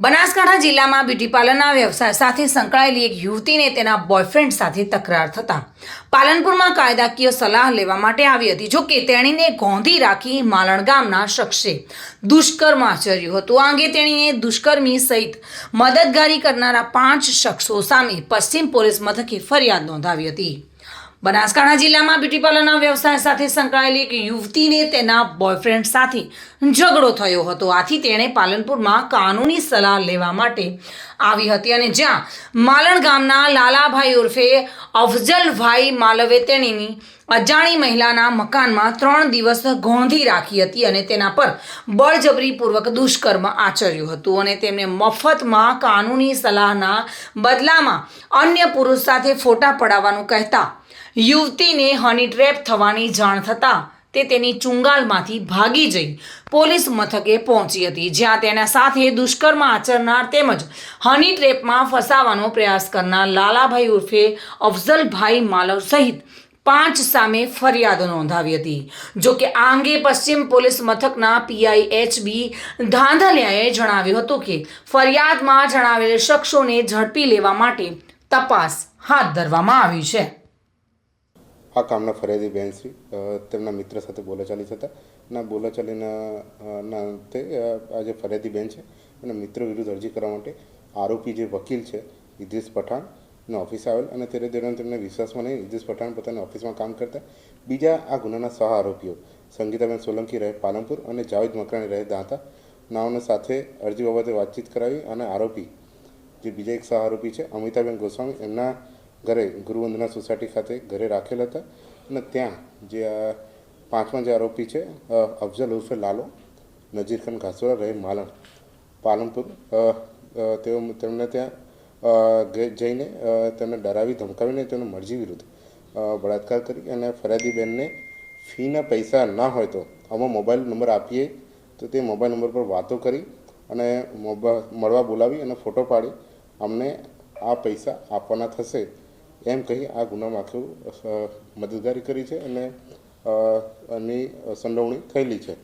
બનાસકાંઠા જિલ્લામાં બ્યુટી પાર્લરના વ્યવસાય સાથે સંકળાયેલી એક યુવતીને તેના બોયફ્રેન્ડ સાથે તકરાર થતા પાલનપુરમાં કાયદાકીય સલાહ લેવા માટે આવી હતી. જોકે તેણીને ગોંધી રાખી માલણ ગામના શખ્સે દુષ્કર્મ આચર્યું હતું. આ અંગે તેણીને દુષ્કર્મી સહિત મદદગારી કરનારા પાંચ શખ્સો સામે પશ્ચિમ પોલીસ મથકે ફરિયાદ નોંધાવી હતી. બનાસકાંઠા જિલ્લામાં બ્યુટી પાર્લરના વ્યવસાય સાથે સંકળાયેલી એક યુવતીને તેના બોયફ્રેન્ડ સાથે ઝઘડો થયો હતો. આથી તેણે પાલનપુરમાં કાનૂની સલાહ લેવા માટે આવી હતી અને જ્યાં માલણ ગામના લાલાભાઈ ઉર્ફે અફજલભાઈ માલવે તેણીની અજાણી મહિલાના મકાનમાં ત્રણ દિવસ ગોંધી રાખી હતી અને તેના પર બળજબરીપૂર્વક દુષ્કર્મ આચર્યું હતું અને તેમને મફતમાં કાનૂની સલાહના બદલામાં અન્ય પુરુષ સાથે ફોટા પડાવવાનું કહેતા યુવતીને હની ટ્રેપ થવાની જાણ થતાં તે તેની ચુંગાલમાંથી ભાગી જઈ પોલીસ મથકે પહોંચી હતી, જ્યાં તેના સાથે દુષ્કર્મ આચરનાર તેમજ હની ટ્રેપમાં ફસાવાનો પ્રયાસ કરનાર લાલાભાઈ ઉર્ફે અફઝલભાઈ માલવ સહિત પાંચ સામે ફરિયાદ નોંધાવી હતી. જો કે આ અંગે પશ્ચિમ પોલીસ મથકના પીઆઈ એચ બી ધાંધલિયાએ જણાવ્યું હતું કે ફરિયાદમાં જણાવેલ શખ્સોને ઝડપી લેવા માટે તપાસ હાથ ધરવામાં આવી છે. આ કામના ફરિયાદી બેન શ્રી તેમના મિત્ર સાથે બોલાચાલી થતા. ના, બોલાચાલીના ના અંતે આ જે ફરિયાદી બેન છે અને મિત્ર વિરુદ્ધ અરજી કરવા માટે આરોપી જે વકીલ છે, ઇદ્રીસ પઠાણ, ને ઓફિસ આવેલ અને ત્યારે દરમિયાન તેમને વિશ્વાસમાં નહીં ઇદ્રીસ પઠાણ પોતાની ઓફિસમાં કામ કરતા. બીજા આ ગુનાના સહ આરોપીઓ, સંગીતાબેન સોલંકી રહે પાલનપુર અને જાવેદ મકરાણી રહે દાંતા. નાઓને સાથે અરજી બાબતે વાતચીત કરાવી અને આરોપી, જે બીજા એક સહ આરોપી છે, અમિતાબેન ગોસ્વામી, એમના ઘરે ગુરુવંદના સોસાયટી ખાતે ઘરે રાખેલ હતા. અને ત્યાં જે આ પાંચમા જે આરોપી છે અફઝલ ઉર્ફે લાલો, નજીર ઘાસોરા રહે માલણ, પાલનપુર તેઓ તેમને ત્યાં જઈને તેમને ડરાવી, ધમકાવીને તેમને મરજી વિરુદ્ધ બળાત્કાર કરી અને ફરિયાદી બેનને ફીના પૈસા ના હોય તો આમાં મોબાઈલ નંબર આપીએ. તો તે મોબાઈલ નંબર પર વાતો કરી અને મળવા બોલાવી અને ફોટો પાડી. અમને આ પૈસા આપવાના થશે. એમ કહી આ ગુનામાં આખું મદદગારી કરી છે અને એની સંડોવણી થયેલી છે.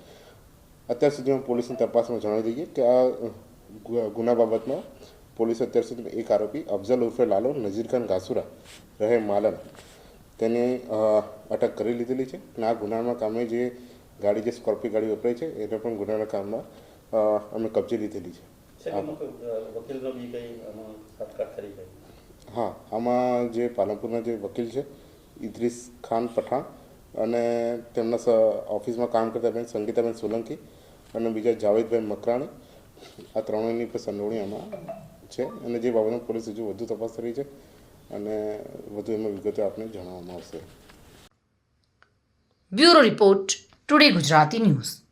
અત્યાર સુધીમાં પોલીસની તપાસમાં જણાવી દઈએ કે આ ગુના બાબતમાં પોલીસ અત્યાર સુધીમાં એક આરોપી અફઝલ ઉર્ફે લાલો નઝીર ખાન ઘાસુરા રહે માલન. તેની અટક કરી લીધેલી છે અને આ ગુનાના કામે જે ગાડી જે સ્કોર્પિયો ગાડી વપરાય છે એને પણ ગુનાના કામમાં અમે કબજે લીધેલી છે. છે કે અમુક વકીલનો બી કંઈ કરી છે? હા, આમાં જે પાલનપુરના જે વકીલ છે, ઇદ્રીસ ખાન પઠાણ અને તેમના ઓફિસમાં કામ કરતા બેન સંગીતાબેન સોલંકી અને બીજા જાવેદભાઈ મકરાણી, આ ત્રણેયની પણ સંડોવણી આમાં છે અને જે બાબતમાં પોલીસ હજુ વધુ તપાસ કરી છે અને વધુ એમાં વિગતો આપને જણાવવામાં આવશે. Bureau report, today Gujarati news.